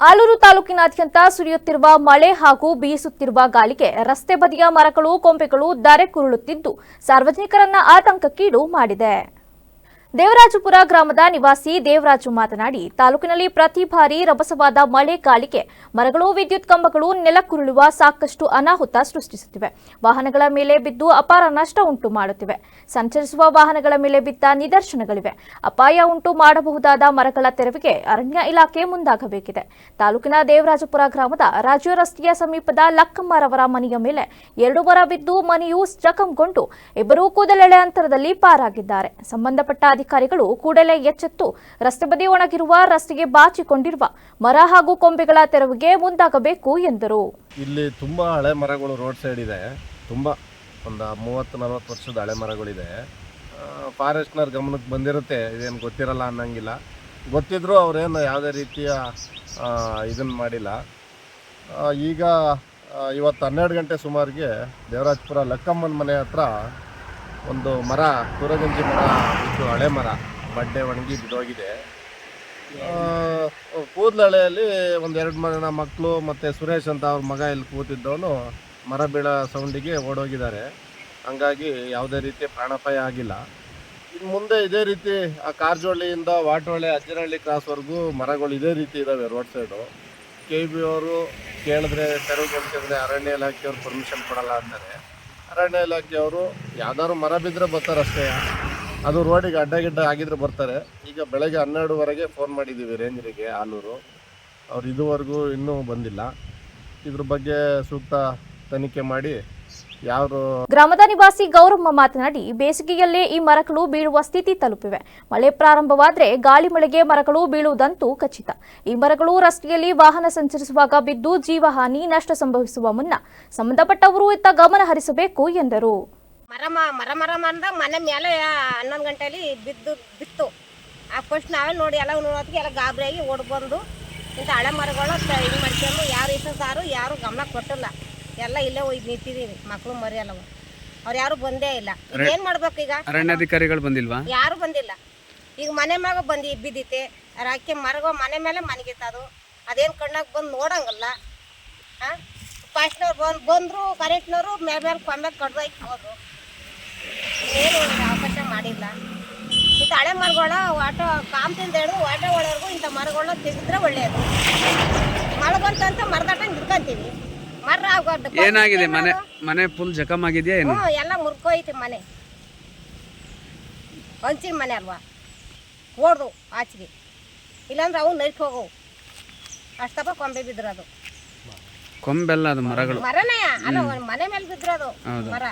ಆಲೂರು ತಾಲೂಕಿನಾದ್ಯಂತ ಸುರಿಯುತ್ತಿರುವ ಮಳೆ ಹಾಗೂ ಬೀಸುತ್ತಿರುವ ಗಾಳಿಗೆ ರಸ್ತೆ ಬದಿಯ ಮರಗಳು ಕೊಂಬೆಗಳು ಧರೆಕುರುಳುತ್ತಿದ್ದು ಸಾರ್ವಜನಿಕರನ್ನ ಆತಂಕಕ್ಕೀಡು ಮಾಡಿದೆ. ದೇವರಾಜಪುರ ಗ್ರಾಮದ ನಿವಾಸಿ ದೇವರಾಜು ಮಾತನಾಡಿ, ತಾಲೂಕಿನಲ್ಲಿ ಪ್ರತಿ ಬಾರಿ ರಭಸವಾದ ಮಳೆ ಗಾಳಿಗೆ ಮರಗಳು, ವಿದ್ಯುತ್ ಕಂಬಗಳು ನೆಲಕ್ಕುರುಳುವ ಸಾಕಷ್ಟು ಅನಾಹುತ ಸೃಷ್ಟಿಸುತ್ತಿವೆ. ವಾಹನಗಳ ಮೇಲೆ ಬಿದ್ದು ಅಪಾರ ನಷ್ಟ ಉಂಟು ಮಾಡುತ್ತಿವೆ. ಸಂಚರಿಸುವ ವಾಹನಗಳ ಮೇಲೆ ಬಿದ್ದ ನಿದರ್ಶನಗಳಿವೆ. ಅಪಾಯ ಉಂಟು ಮಾಡಬಹುದಾದ ಮರಗಳ ತೆರವಿಗೆ ಅರಣ್ಯ ಇಲಾಖೆ ಮುಂದಾಗಬೇಕಿದೆ. ತಾಲೂಕಿನ ದೇವರಾಜಪುರ ಗ್ರಾಮದ ರಾಜ್ಯ ರಸ್ತೆಯ ಸಮೀಪದ ಲಕ್ಕಮ್ಮರವರ ಮನೆಯ ಮೇಲೆ ಎರಡು ಮರ ಬಿದ್ದು ಮನೆಯು ಜಖಂಗೊಂಡು ಇಬ್ಬರೂ ಕೂದಲೆಳೆ ಅಂತರದಲ್ಲಿ ಪಾರಾಗಿದ್ದಾರೆ. ಸಂಬಂಧಪಟ್ಟ ಅಧಿಕಾರಿಗಳು ಕೂಡಲೇ ಎಚ್ಚೆತ್ತು. ರಸ್ತೆ ಬದಿ ಒಣಗಿರುವ ರಸ್ತೆಗೆ ಬಾಚಿಕೊಂಡಿರುವ ಮರ ಹಾಗೂ ಕೊಂಬೆಗಳ ತೆರವಿಗೆ ಮುಂದಾಗಬೇಕು ಎಂದರು. ಇಲ್ಲಿ ತುಂಬಾ ಹಳೆ ಮರಗಳು ರೋಡ್ ಸೈಡ್ ಇದೆ. ತುಂಬಾ ಒಂದು ಮೂವತ್ತು ನಲವತ್ತು ವರ್ಷದ ಹಳೆ ಮರಗಳಿದೆ. ಫಾರೆಸ್ಟ್ನರ್ ಗಮನಕ್ಕೆ ಬಂದಿರುತ್ತೆ. ಇದೇನು ಗೊತ್ತಿರಲ್ಲ ಅನ್ನಂಗಿಲ್ಲ. ಗೊತ್ತಿದ್ರೂ ಅವರೇನು ಯಾವುದೇ ರೀತಿಯ ಇದನ್ನು ಮಾಡಿಲ್ಲ. ಈಗ ಇವತ್ತು ಹನ್ನೆರಡು ಗಂಟೆ ಸುಮಾರಿಗೆ ದೇವರಾಜಪುರ ಲಕ್ಕಮ್ಮನ ಮನೆ ಹತ್ರ ಒಂದು ಮರ ಸೂರಗಂಜಿ ಮರ ಇದು ಹಳೆ ಮರ ಬಡ್ಡೆ ಒಣಗಿ ಬಿದ್ದೋಗಿದೆ. ಕೂದಲಳೆಯಲ್ಲಿ ಒಂದು ಎರಡು ಮರ ಮಕ್ಕಳು ಮತ್ತು ಸುರೇಶ್ ಅಂತ ಅವ್ರ ಮಗ ಇಲ್ಲಿ ಕೂತಿದ್ದವನು ಮರ ಬೀಳೋ ಸೌಂಡಿಗೆ ಓಡೋಗಿದ್ದಾರೆ. ಹಂಗಾಗಿ ಯಾವುದೇ ರೀತಿ ಪ್ರಾಣಾಪಾಯ ಆಗಿಲ್ಲ. ಇನ್ನು ಮುಂದೆ ಇದೇ ರೀತಿ ಆ ಕಾರ್ಜೋಳಿಯಿಂದ ವಾಟೋಳೆ ಅಜ್ಜನಹಳ್ಳಿ ಕ್ರಾಸ್ವರೆಗೂ ಮರಗಳು ಇದೇ ರೀತಿ ಇದ್ದಾವೆ ರೋಡ್ ಸೈಡು ಕೆ ಬಿ ಅವರು ಕೇಳಿದ್ರೆ ತೆರವುಗೊಳಿಸಿದ್ರೆ ಅರಣ್ಯ ಇಲಾಖೆಯವ್ರು ಪರ್ಮಿಷನ್ ಕೊಡಲ್ಲ ಅಂತಾರೆ. ಅರಣ್ಯ ಇಲಾಖೆಯವರು ಯಾವ್ದಾದ್ರು ಮರ ಬಿದ್ದರೆ ಬರ್ತಾರೆ ಅಷ್ಟೇ ಅದು ರೋಡಿಗೆ ಅಡ್ಡಗಿಡ್ಡ ಆಗಿದ್ರೆ ಬರ್ತಾರೆ. ಈಗ ಬೆಳಗ್ಗೆ ಹನ್ನೆರಡುವರೆಗೆ ಫೋನ್ ಮಾಡಿದ್ದೀವಿ ರೇಂಜರಿಗೆ ಆಲೂರು ಅವ್ರು ಇದುವರೆಗೂ ಇನ್ನೂ ಬಂದಿಲ್ಲ. ಇದ್ರ ಬಗ್ಗೆ ಸೂಕ್ತ ತನಿಖೆ ಮಾಡಿ ಗ್ರಾಮದ ನಿವಾಸಿ ಗೌರಮ್ಮ ಮಾತನಾಡಿ ಬೇಸಿಗೆಯಲ್ಲೇ ಈ ಮರಗಳು ಬೀಳುವ ಸ್ಥಿತಿ ತಲುಪಿವೆ. ಮಳೆ ಪ್ರಾರಂಭವಾದ್ರೆ ಗಾಳಿ ಮಳೆಗೆ ಮರಗಳು ಬೀಳುವುದಂತೂ ಖಚಿತ. ಈ ಮರಗಳು ರಸ್ತೆಯಲ್ಲಿ ವಾಹನ ಸಂಚರಿಸುವಾಗ ಬಿದ್ದು ಜೀವಹಾನಿ ನಷ್ಟ ಸಂಭವಿಸುವ ಮುನ್ನ ಸಂಬಂಧಪಟ್ಟವರು ಇತ್ತ ಗಮನ ಹರಿಸಬೇಕು ಎಂದರು. ಮರ ಮ- ಮರ ಮರ ಮನೆ ಮೇಲೆ ಹನ್ನೊಂದು ಗಂಟೆಯಲ್ಲಿ ಬಿದ್ದು ಬಿತ್ತು. ಆ ಫಸ್ಟ್ ನಾವೇ ನೋಡಿ ಎಲ್ಲ ನೋಡೋದಕ್ಕೆ ಎಲ್ಲ ಗಾಬರಿಯಾಗಿ ಓಡ್ ಬಂದು ಇಂಥ ಹಳೆ ಮರಗಳು ಇದು ಮಾಡ್ಕೊಂಡು ಯಾರು ಇಷ್ಟದಾರು ಯಾರು ಗಮನ ಕೊಟ್ಟಿಲ್ಲ. ಎಲ್ಲ ಇಲ್ಲೇ ಹೋಗಿ ನಿಂತಿದ್ದೀವಿ ಮಕ್ಕಳು ಮರಿ ಅಲ್ಲವ ಅವ್ರು ಯಾರು ಬಂದೇ ಇಲ್ಲ. ಏನ್ ಮಾಡ್ಬೇಕು ಈಗ? ಅರಣ್ಯಾಧಿಕಾರಿಗಳು ಬಂದಿಲ್ವಾ? ಯಾರು ಬಂದಿಲ್ಲ. ಈಗ ಮನೆ ಮ್ಯಾಗ ಬಂದು ಬಿದ್ದೈತೆ ರಾಕಿ ಮರಗೋ ಮನೆ ಮೇಲೆ ಮನೆಗಿತ್ತದು. ಅದೇನು ಕಣ್ಣಾಗ ಬಂದು ನೋಡಂಗಲ್ಲ. ಆ? ಫಸ್ಟ್ನವ್ರು ಬಂದು ಬಂದರು ಕರೆಂಟ್ನವರು ಮೇಲೆ ಮೇಲೆ ಕೊಂಬೆ ಕಡ್ದಾಕಿ ಹೋದ್ರು ಏನು ಅವಕಾಶ ಮಾಡಿಲ್ಲ. ಇಂಥ ಹಳೆ ಮರಗಳ ಆಟೋ ಕಾಮ್ತಿಂದ ಹಿಡಿದು ಆಟೋ ಒಳವರೆಗೂ ಇಂಥ ಮರಗಳನ್ನ ತೆಗೆದ್ರೆ ಒಳ್ಳೆಯದು ಮಳೆ ಬಂತಂತ ಮರದಾಟ ಹಿಡ್ಕೊಂತೀವಿ ಮರ ಆಗೋದು ಏನಾಗಿದೆ? ಮನೆ ಮನೆ ಫುಲ್ ಜಖಮ್ ಆಗಿದೆಯಾ ಏನು? ಹ್ಞೂ ಎಲ್ಲ ಮುರ್ಕೋಯ್ತು ಮನೆ. ಹಂಚಿನ ಮನೆ ಅಲ್ವಾ? ಓಡ್ದು ಆಚೆಗೆ. ಇಲ್ಲಾಂದ್ರೆ ಅವು ನೈಟ್ ಹೋಗವು. ಅಷ್ಟಪ್ಪ ಕೊಂಬೆ ಅದು. ಕೊಂಬೆಲ್ಲ ಅದು ಮರಗಳು. ಮರನೇ ಅಲ್ಲ ಮನೆ ಮೇಲೆ ಬಿದ್ದಿರೋದು ಅದು ಮರ.